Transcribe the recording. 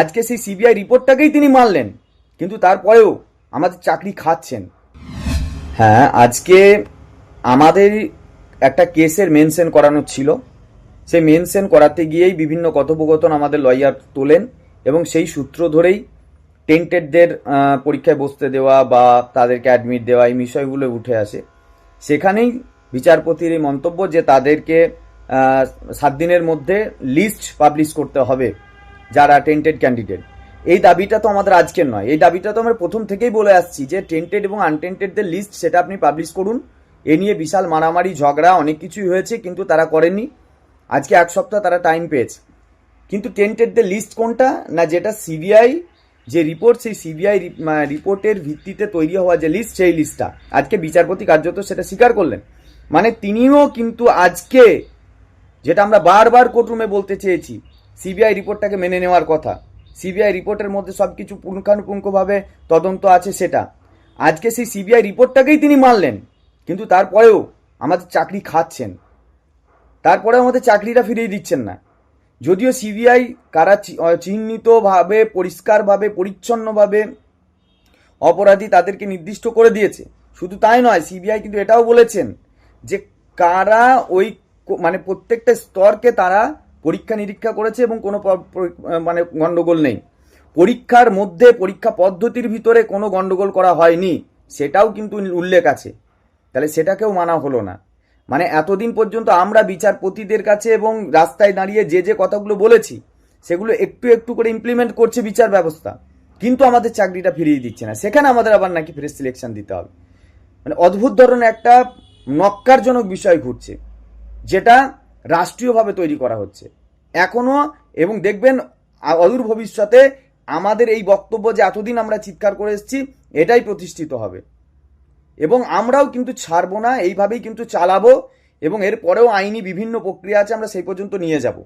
আজকে সেই সিবিআই রিপোর্টটাকেই তিনি মানলেন কিন্তু তারপরেও আমাদের চাকরি খাচ্ছেন। হ্যাঁ আজকে আমাদের একটা কেসের মেনশন করানো ছিল। সেই মেনশন করাতে গিয়েই বিভিন্ন কথোপকথন আমাদের লয়ার তোলেন এবং সেই সূত্র ধরেই টেন্টেডদের পরীক্ষায় বসতে দেওয়া বা তাদেরকে অ্যাডমিট দেওয়া এই বিষয়গুলো উঠে আসে। সেখানেই বিচারপতির এই মন্তব্য যে তাদেরকে সাত দিনের মধ্যে লিস্ট পাবলিশ করতে হবে। যারা টেন্টেড ক্যান্ডিডেট এই দাবিটা তো আমাদের আজকের নয়। এই দাবিটা তো আমরা প্রথম থেকেই বলে আসছি যে টেন্টেড এবং আনটেন্টেডদের লিস্ট সেটা আপনি পাবলিশ করুন। এ নিয়ে বিশাল মারামারি, ঝগড়া, অনেক কিছুই হয়েছে, কিন্তু তারা করেননি। আজকে এক সপ্তাহ তারা টাইম পেয়েছে। কিন্তু টেন্টেডদের লিস্ট কোনটা? না, যেটা সিবিআই যে রিপোর্ট সেই সিবিআই রিপোর্টের ভিত্তিতে তৈরি হওয়া যে লিস্ট সেই লিস্টটা আজকে বিচারপতি কার্যত সেটা স্বীকার করলেন। মানে তিনিও কিন্তু আজকে, যেটা আমরা বারবার কোর্টরুমে বলতে চেয়েছি সিবিআই রিপোর্টটাকে মেনে নেওয়ার কথা। সিবিআই রিপোর্টের মধ্যে সব কিছু পুঙ্খানুপুঙ্খভাবে তদন্ত আছে সেটা। আজকে সেই সিবিআই রিপোর্টটাকেই তিনি মানলেন কিন্তু তারপরেও আমাদের চাকরি খাচ্ছেন। তারপরে আমাদের চাকরিটা ফিরিয়ে দিচ্ছেন না। যদিও সিবিআই কারা চিহ্নিতভাবে, পরিষ্কারভাবে, পরিচ্ছন্নভাবে অপরাধী তাদেরকে নির্দিষ্ট করে দিয়েছে। শুধু তাই নয়, সিবিআই কিন্তু এটাও বলেছেন যে কারা ওই মানে প্রত্যেকটা স্তরকে তারা পরীক্ষা নিরীক্ষা করেছে এবং কোনো মানে গণ্ডগোল নেই। পরীক্ষার মধ্যে পরীক্ষা পদ্ধতির ভিতরে কোনো গণ্ডগোল করা হয়নি, সেটাও কিন্তু উল্লেখ আছে। তাহলে সেটাকেও মানা হলো না। মানে এতদিন পর্যন্ত আমরা বিচারপতিদের কাছে এবং রাস্তায় দাঁড়িয়ে যে যে কথাগুলো বলেছি, সেগুলো একটু একটু করে ইমপ্লিমেন্ট করছে বিচার ব্যবস্থা। কিন্তু আমাদের চাকরিটা ফিরিয়ে দিচ্ছে না। সেখানে আমাদের আবার নাকি ফ্রেশ সিলেকশন দিতে হবে। মানে অদ্ভুত ধরনের একটা নক্কারজনক বিষয় ঘুরছে যেটা রাষ্ট্রীয়ভাবে তৈরি করা হচ্ছে। এখনও এবং দেখবেন অদূর ভবিষ্যতে আমাদের এই বক্তব্য যে এতদিন আমরা চিৎকার করে এসেছি, এটাই প্রতিষ্ঠিত হবে। এবং আমরাও কিন্তু ছাড়বো না, এইভাবেই কিন্তু চালাবো, এবং এরপরেও আইনি বিভিন্ন প্রক্রিয়া আছে, আমরা সেই পর্যন্ত নিয়ে যাব।